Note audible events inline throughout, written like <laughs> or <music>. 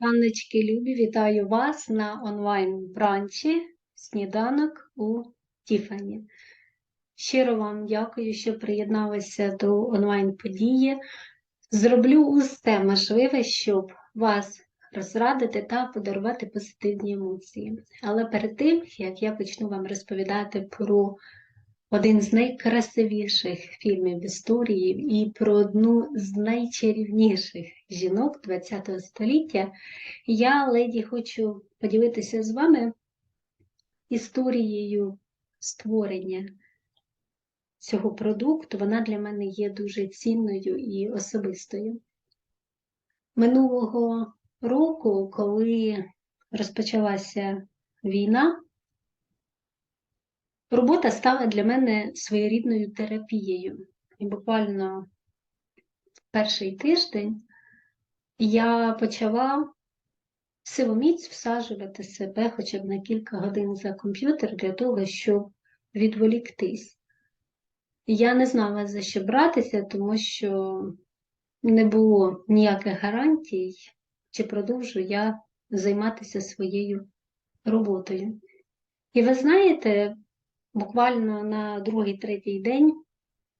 Панночки любі, вітаю вас на онлайн-бранчі сніданок у Тіфані. Щиро вам дякую, що приєдналися до онлайн-події. Зроблю усе можливе, щоб вас розрадити та подарувати позитивні емоції. Але перед тим, як я почну вам розповідати про один з найкрасивіших фільмів історії і про одну з найчарівніших жінок ХХ століття, я, леді, хочу поділитися з вами історією створення цього продукту. Вона для мене є дуже цінною і особистою. Минулого року, коли розпочалася війна, Робота стала для мене своєрідною терапією. І буквально перший тиждень я почала силоміць всаджувати себе хоча б на кілька годин за комп'ютер для того, щоб відволіктись. Я не знала, за що братися, тому що не було ніяких гарантій, чи продовжу я займатися своєю роботою. І ви знаєте, буквально на другий-третій день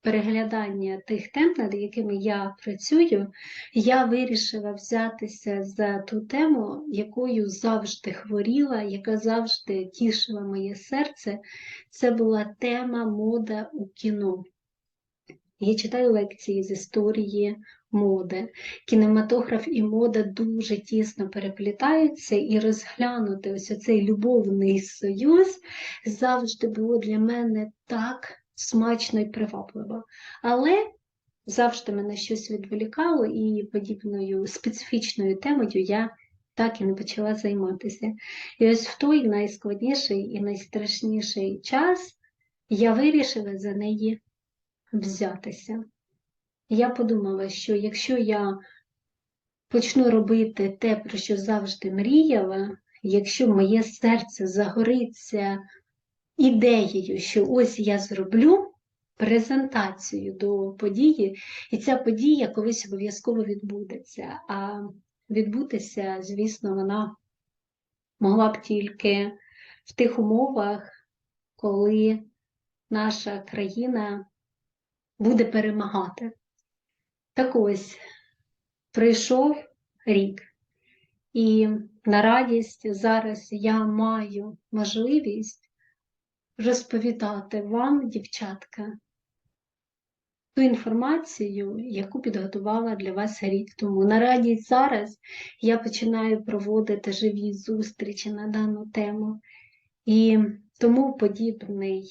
переглядання тих тем, над якими я працюю, я вирішила взятися за ту тему, якою завжди хворіла, яка завжди тішила моє серце. Це була тема мода у кіно. Я читаю лекції з історії моди. Кінематограф і мода дуже тісно переплітаються, і розглянути ось цей любовний союз завжди було для мене так смачно і привабливо. Але завжди мене щось відволікало, і подібною специфічною темою я так і не почала займатися. І ось в той найскладніший і найстрашніший час я вирішила за неї взятися. Я подумала, що якщо я почну робити те, про що завжди мріяла, якщо моє серце загориться ідеєю, що ось я зроблю презентацію до події, і ця подія колись обов'язково відбудеться. А відбутися, звісно, вона могла б тільки в тих умовах, коли наша країна буде перемагати. Так ось прийшов рік, і на радість зараз я маю можливість розповідати вам, дівчатка, ту інформацію, яку підготувала для вас рік тому. На радість зараз я починаю проводити живі зустрічі на дану тему. І тому подібний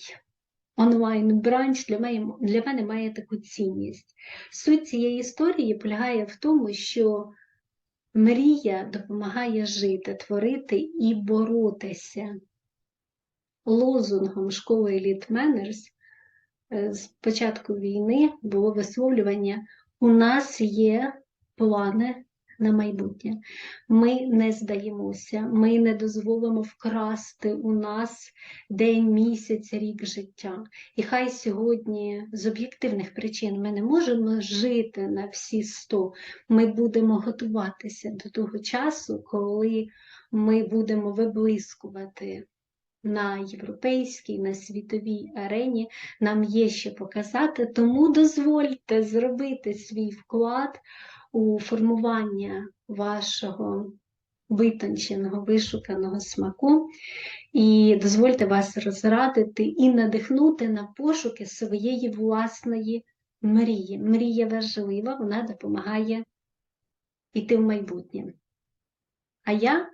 онлайн-бранч для мене, для мене має таку цінність. Суть цієї історії полягає в тому, що мрія допомагає жити, творити і боротися. Лозунгом школи Elite Manners е, з початку війни було висловлювання: у нас є плани на майбутнє. Ми не здаємося, ми не дозволимо вкрасти у нас день, місяць, рік життя. І хай сьогодні з об'єктивних причин ми не можемо жити на всі сто. Ми будемо готуватися до того часу, коли ми будемо виблискувати. На європейській, на світовій арені нам є що показати, тому дозвольте зробити свій вклад у формування вашого витонченого, вишуканого смаку, і дозвольте вас розрадити і надихнути на пошуки своєї власної мрії. Мрія важлива, вона допомагає йти в майбутнє. А я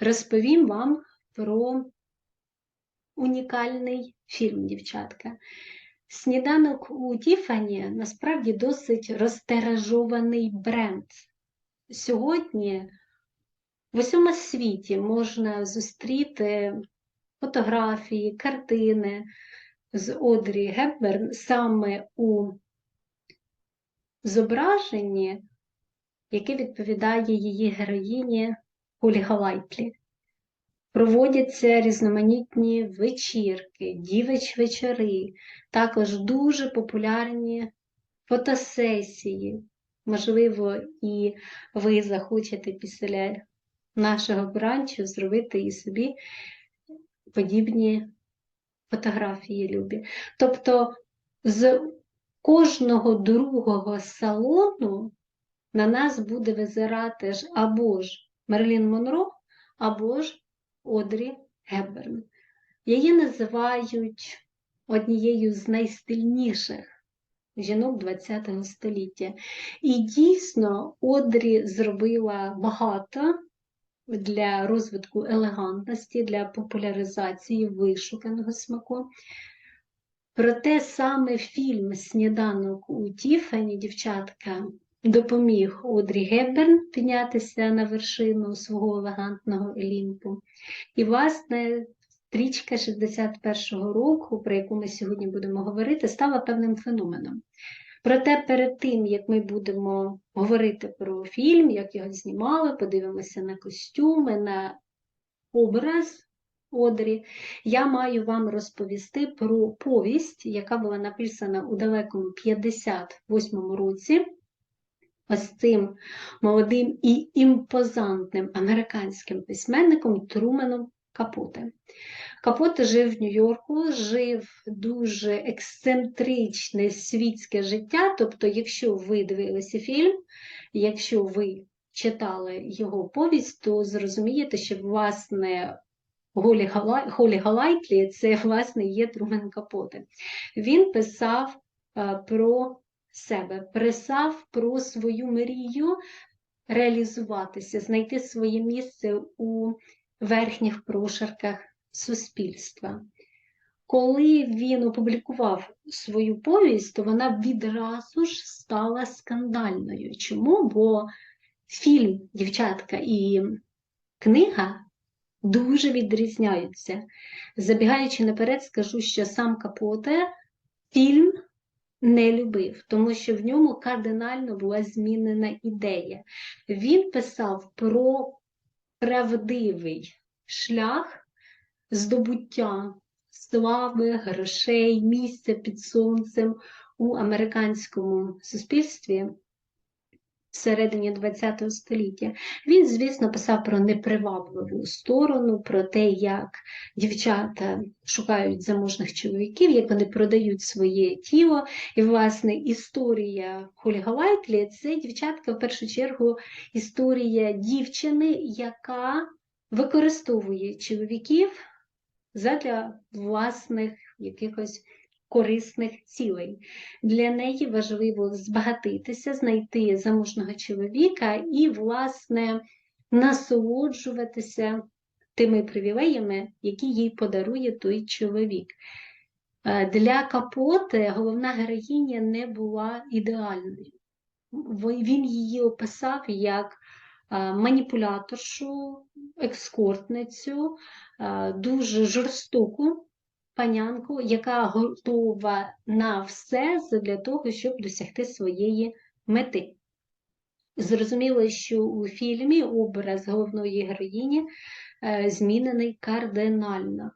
розповім вам про унікальний фільм, дівчатка. Сніданок у Тіфані насправді досить розтиражований бренд. Сьогодні в усьому світі можна зустріти фотографії, картини з Одрі Гепберн саме у зображенні, яке відповідає її героїні Полі Галайтлі. Проводяться різноманітні вечірки, дівич вечори, також дуже популярні фотосесії. Можливо, і ви захочете після нашого бранчу зробити і собі подібні фотографії любі. Тобто з кожного другого салону на нас буде визирати ж або ж Мерлін Монро, або ж Одрі Гебберн. Її називають однією з найстильніших жінок ХХ століття. І дійсно Одрі зробила багато для розвитку елегантності, для популяризації вишуканого смаку. Проте саме фільм Сніданок у Тіфані, дівчатка, допоміг Одрі Гебберн піднятися на вершину свого елегантного Олімпу. І, власне, стрічка 61-го року, про яку ми сьогодні будемо говорити, стала певним феноменом. Проте перед тим, як ми будемо говорити про фільм, як його знімали, подивимося на костюми, на образ Одрі, я маю вам розповісти про повість, яка була написана у далекому 58-му році. Ось цим молодим і імпозантним американським письменником Труменом Капоте. Капоте жив в Нью-Йорку, жив дуже ексцентричне світське життя. Тобто, якщо ви дивилися фільм, якщо ви читали його повість, то зрозумієте, що власне Голі, Галайтлі це власне є Трумен Капоте. Він писав про себе, писав про свою мрію реалізуватися, знайти своє місце у верхніх прошарках суспільства. Коли він опублікував свою повість, то вона відразу ж стала скандальною. Чому? Бо фільм, дівчатка, і книга дуже відрізняються. Забігаючи наперед, скажу, що сам Капоте фільм не любив, тому що в ньому кардинально була змінена ідея. Він писав про правдивий шлях здобуття слави, грошей, місця під сонцем у американському суспільстві всередині ХХ століття. Він, звісно, писав про непривабливу сторону, про те, як дівчата шукають заможних чоловіків, як вони продають своє тіло. І, власне, історія Холі Галайтлі – це дівчатка, в першу чергу, історія дівчини, яка використовує чоловіків задля власних якихось корисних цілей. Для неї важливо збагатитися, знайти заможного чоловіка і, власне, насолоджуватися тими привілеями, які їй подарує той чоловік. Е, Для Капоти головна героїня не була ідеальною. Він її описав як е, маніпуляторшу, екскортницю, е, дуже жорстоку панянку, яка готова на все для того, щоб досягти своєї мети. Зрозуміло, що у фільмі образ головної героїні е, змінений кардинально.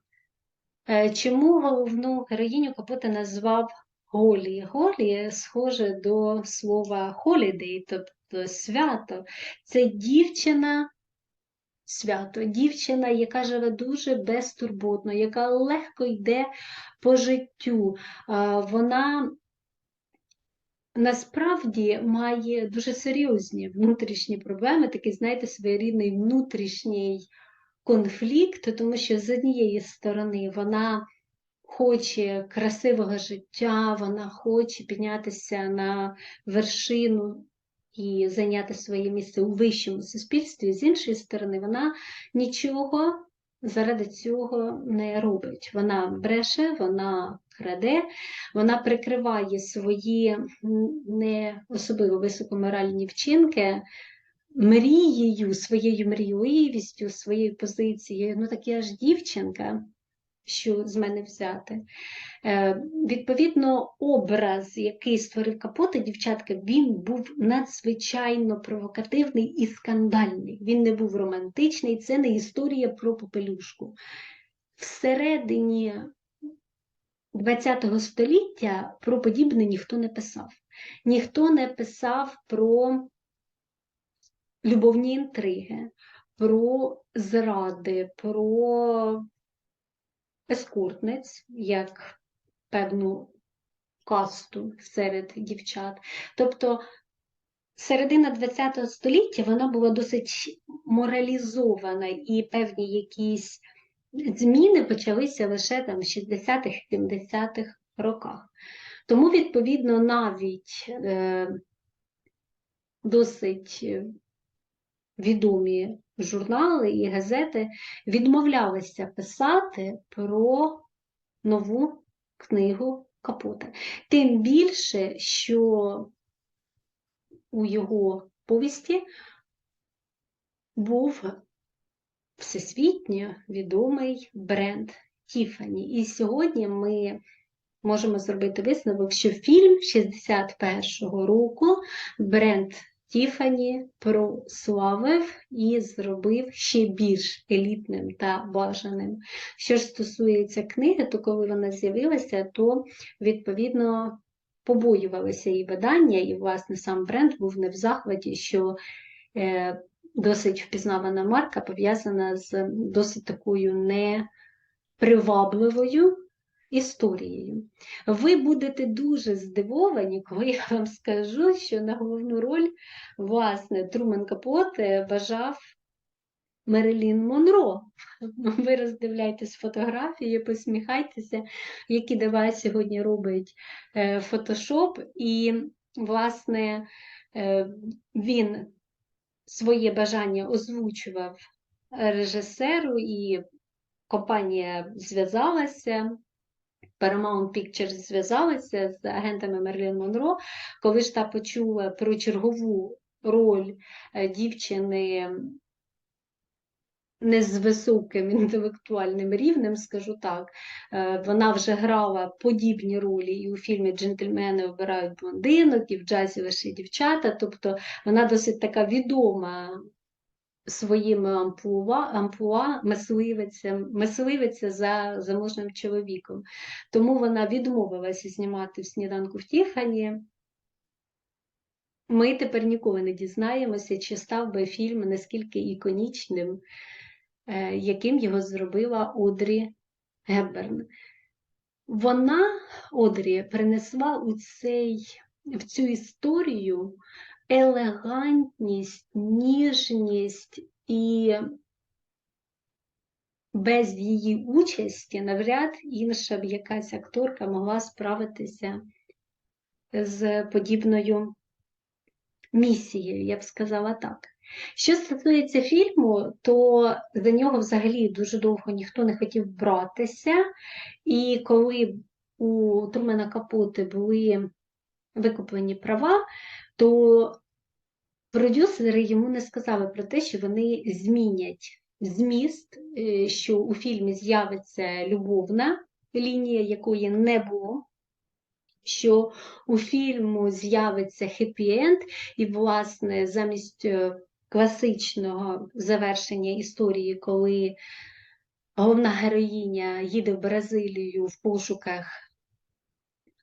Е, чому головну героїню Капота назвав Голі? Голі схоже до слова holiday, тобто свято. Це дівчина свято, дівчина, яка живе дуже безтурботно, яка легко йде по життю. Вона насправді має дуже серйозні внутрішні проблеми, такий, знаєте, своєрідний внутрішній конфлікт, тому що з однієї сторони вона хоче красивого життя, вона хоче піднятися на вершину і зайняти своє місце у вищому суспільстві, з іншої сторони, вона нічого заради цього не робить. Вона бреше, вона краде, вона прикриває свої не особливо високоморальні вчинки. Мрією, своєю мрійливістю, своєю позицією, ну так я ж дівчинка, що з мене взяти. Е, Відповідно, образ, який створив Капота, дівчатка, він був надзвичайно провокативний і скандальний. Він не був романтичний, це не історія про попелюшку. Всередині ХХ століття про подібне ніхто не писав. Ніхто не писав про любовні інтриги, про зради, про ескортниць, як певну касту серед дівчат. Тобто середина ХХ століття вона була досить моралізована, і певні якісь зміни почалися лише там в 60-х, 70-х роках. Тому, відповідно, навіть е, досить відомі журнали і газети відмовлялися писати про нову книгу Капота. Тим більше, що у його повісті був всесвітньо відомий бренд Тіфані. І сьогодні ми можемо зробити висновок, що фільм 61-го року бренд Тіфані прославив і зробив ще більш елітним та бажаним. Що ж стосується книги, то коли вона з'явилася, то відповідно побоювалися її видання, і, власне, сам бренд був не в захваті, що е, досить впізнавана марка пов'язана з досить такою непривабливою історією. Ви будете дуже здивовані, коли я вам скажу, що на головну роль, власне, Трумен Капот бажав Мерилін Монро. <laughs> Ви роздивляйтесь фотографії, посміхайтеся, які давай сьогодні робить фотошоп, і, власне, е, він своє бажання озвучував режисеру, і компанія зв'язалася. Paramount Pictures зв'язалися з агентами Мерлін Монро, коли ж та почула про чергову роль е, дівчини не з високим інтелектуальним рівнем, скажу так, е, вона вже грала подібні ролі і у фільмі Джентльмени обирають блондинок, і в джазі лише дівчата, тобто вона досить така відома своїми амплуа, амплуа мисливиця, мисливиця за заможним чоловіком. Тому вона відмовилася знімати в сніданку в Тіфані. Ми тепер ніколи не дізнаємося, чи став би фільм наскільки іконічним, е, яким його зробила Одрі Гебберн. Вона, Одрі, принесла у цей, в цю історію елегантність, ніжність і без її участі навряд інша б якась акторка могла справитися з подібною місією, я б сказала так. Що стосується фільму, то за нього взагалі дуже довго ніхто не хотів братися, і коли у Трумена Капоти були викуплені права, то продюсери йому не сказали про те, що вони змінять зміст, е, що у фільмі з'явиться любовна лінія, якої не було. Що у фільму з'явиться хеппі-енд, і, власне, замість е, класичного завершення історії, коли головна героїня їде в Бразилію в пошуках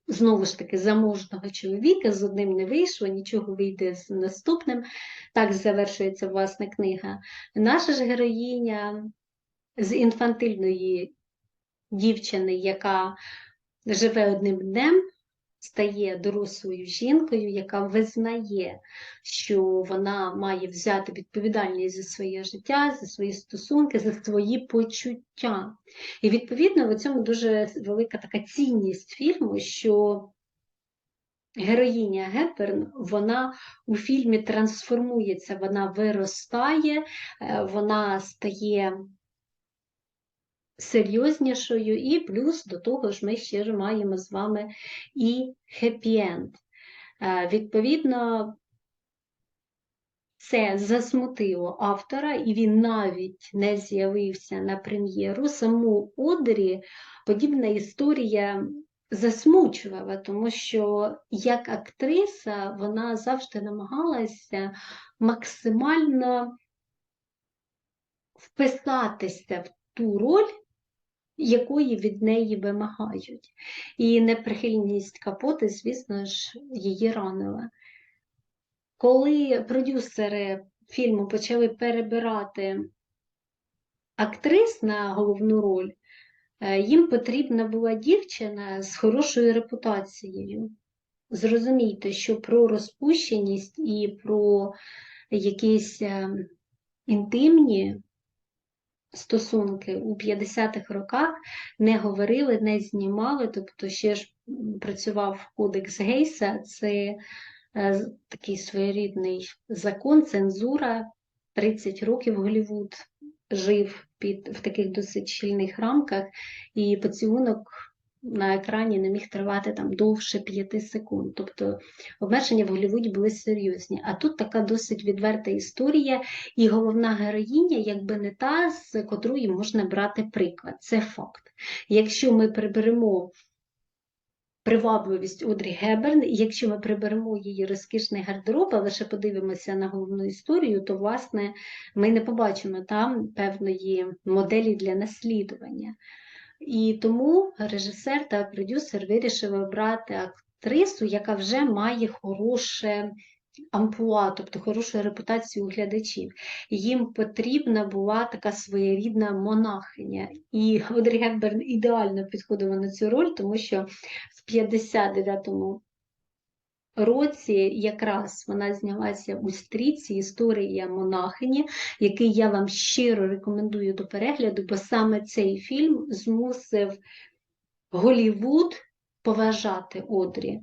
знову ж таки заможного чоловіка, з одним не вийшло, нічого вийде з наступним. Так завершується власна книга. Наша ж героїня з інфантильної дівчини, яка живе одним днем, стає дорослою жінкою, яка визнає, що вона має взяти відповідальність за своє життя, за свої стосунки, за свої почуття. І відповідно в цьому дуже велика така цінність фільму, що героїня Гепперн, вона у фільмі трансформується, вона виростає, е, вона стає серйознішою, і плюс до того ж ми ще маємо з вами і хеппі-енд. Відповідно, це засмутило автора, і він навіть не з'явився на прем'єру. Саму Одрі подібна історія засмучувала, тому що як актриса вона завжди намагалася максимально вписатися в ту роль, якої від неї вимагають. І неприхильність капоти, звісно ж, її ранила. Коли продюсери фільму почали перебирати актрис на головну роль, е, їм потрібна була дівчина з хорошою репутацією. Зрозумійте, що про розпущеність і про якісь е, інтимні стосунки у 50-х роках не говорили, не знімали, тобто ще ж працював кодекс Гейса, це е, такий своєрідний закон, цензура. 30 років Голівуд жив під, в таких досить щільних рамках, і поцілунок на екрані не міг тривати там довше 5 секунд. Тобто обмеження в Голлівуді були серйозні. А тут така досить відверта історія, і головна героїня, якби не та, з котрої можна брати приклад. Це факт. Якщо ми приберемо привабливість Одрі Геберн, і якщо ми приберемо її розкішний гардероб, а лише подивимося на головну історію, то власне ми не побачимо там певної моделі для наслідування. І тому режисер та продюсер вирішили обрати актрису, яка вже має хороше амплуа, тобто хорошу репутацію у глядачів. Їм потрібна була така своєрідна монахиня. І Одрі Гепберн ідеально підходила на цю роль, тому що в 59-му році якраз вона знялася у стрічці Історія монахині, який я вам щиро рекомендую до перегляду, бо саме цей фільм змусив Голівуд поважати Одрі.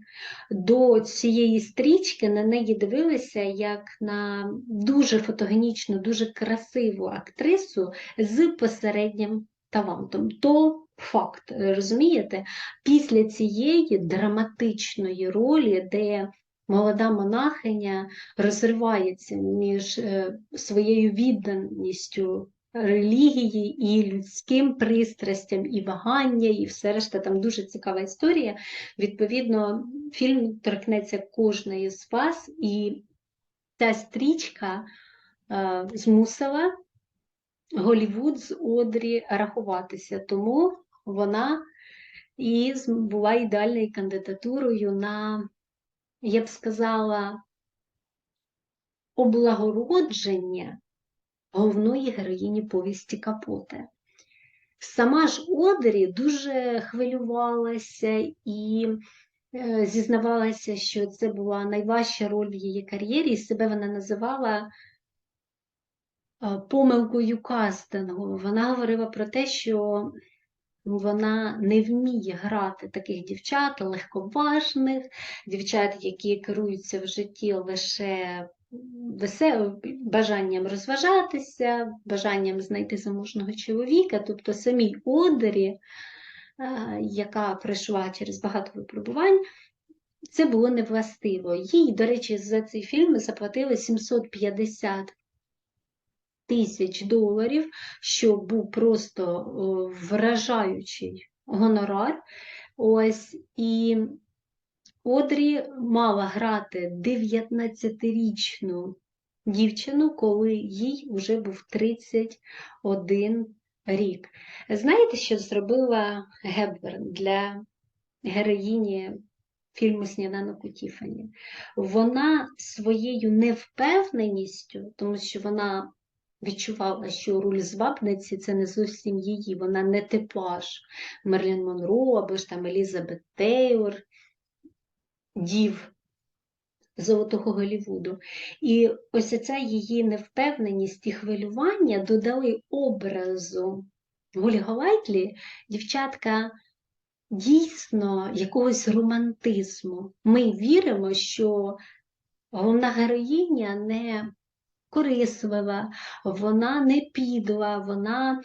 До цієї стрічки на неї дивилися як на дуже фотогенічну, дуже красиву актрису з посереднім талантом. То факт, розумієте? Після цієї драматичної ролі, де молода монахиня розривається між е, своєю відданістю релігії і людським пристрастям, і вагання, і все решта. Там дуже цікава історія. Відповідно, фільм торкнеться кожної з вас, і ця стрічка е, змусила Голівуд з Одрі рахуватися, тому вона і була ідеальною кандидатурою на, я б сказала, облагородження головної героїні повісті Капоте. Сама ж Одрі дуже хвилювалася і е, зізнавалася, що це була найважча роль в її кар'єрі, і себе вона називала е, помилкою кастингу. Вона говорила про те, що вона не вміє грати таких дівчат легковажних, дівчат, які керуються в житті лише бажанням розважатися, бажанням знайти заможного чоловіка, тобто самій Одері, е, яка пройшла через багато випробувань, це було невластиво. Їй, до речі, за цей фільм заплатили 750 тисяч доларів, що був просто вражаючий гонорар. Ось і Одрі мала грати 19-річну дівчину, коли їй вже був 31 рік. Знаєте, що зробила Гепберн для героїні фільму Сніданок у Тіфані? Вона своєю невпевненістю, тому що вона відчувала, що роль звабниці це не зовсім її, вона не типаж Мерлін Монро або ж там Елізабет Тейлор, дів Золотого Голлівуду. І ось ця її невпевненість і хвилювання додали образу Гулі Голайтлі, дівчатка дійсно якогось романтизму. Ми віримо, що головна героїня не корислива, вона не підла, вона,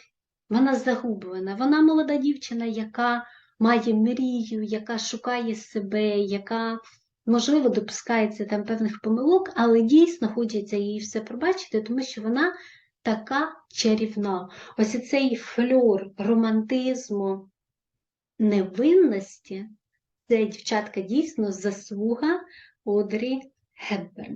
вона загублена. Вона молода дівчина, яка має мрію, яка шукає себе, яка, можливо, допускається там певних помилок, але дійсно хочеться їй все пробачити, тому що вона така чарівна. Ось цей фльор романтизму, невинності, це дівчатка дійсно заслуга Одрі Гепберн.